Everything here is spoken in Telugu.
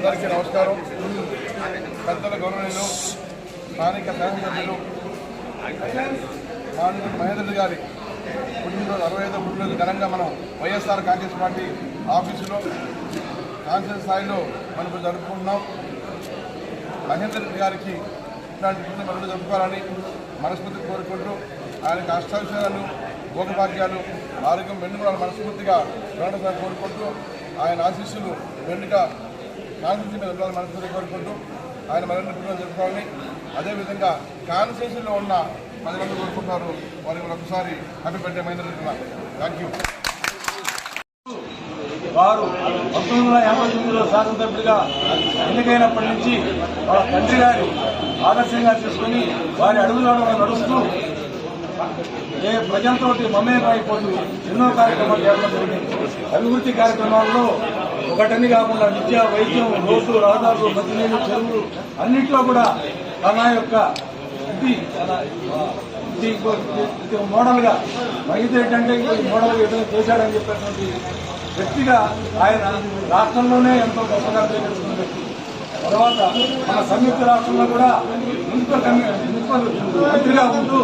అందరికీ నమస్కారం. పెద్దల గౌరవనీయులు స్థానిక శాసనసభ్యులు మానవుడు మహేంద్రుడు గారి పుట్టినరోజు అరవై ఐదో పుట్టినరోజు ఘనంగా మనం వైఎస్ఆర్ కాంగ్రెస్ పార్టీ ఆఫీసులో కాన్సెన్స్ స్థాయిలో మనం జరుపుకుంటున్నాం. మహేందర్ రెడ్డి గారికి ఇట్లాంటి పుట్టినరోజు జరుపుకోవాలని మనస్ఫూర్తి కోరుకుంటూ ఆయనకు అష్టావిషయాలు భోగభాగ్యాలు ఆరోగ్యం వెన్నుమూడాలు మనస్ఫూర్తిగా ఉండడం కోరుకుంటూ ఆయన ఆశీస్సులు వెన్నుగా కాన్స్టిట్యూన్సీ మీద ఉండాలని మనస్ఫూర్తి కోరుకుంటూ ఆయన మరిన్ని పుట్టినరోజు జరుపుకోవాలని. అదేవిధంగా కాన్స్టిట్యూషన్లో ఉన్న ప్రజలందరూ కోరుకుంటున్నారు. వారికి ఒకసారి happy birthday Mahendra Reddy thank you వారు పంతొమ్మిది వందల యాభై తొమ్మిదిలో శాసనసభ్యుడిగా ఎన్నికైనప్పటి నుంచి వాళ్ళ తండ్రి గారి ఆదర్శంగా తీసుకుని వారి అడుగులో నడుస్తూ ఏ ప్రజలతోటి మమేకమైపోతూ ఎన్నో కార్యక్రమాలు చేయడం జరిగింది. అభివృద్ధి కార్యక్రమాల్లో ఘటన కాకుండా విద్య వైద్యం రోడ్లు రహదారులు మంచినీళ్ళు చెరువులు అన్నింటిలో కూడా తన యొక్క ఇది మోడల్గా. మైదు ఏంటంటే మోడల్ మోడల్గా ఏదైనా చేశాడని చెప్పేటువంటి వ్యక్తిగా ఆయన రాష్ట్రంలోనే ఎంతో గొప్పగా తెలియజేస్తున్న వ్యక్తి. తర్వాత మన సంయుక్త రాష్ట్రంలో కూడా మున్సిపల్ కమిషన్ మున్సిపల్ మంత్రిగా ఉంటూ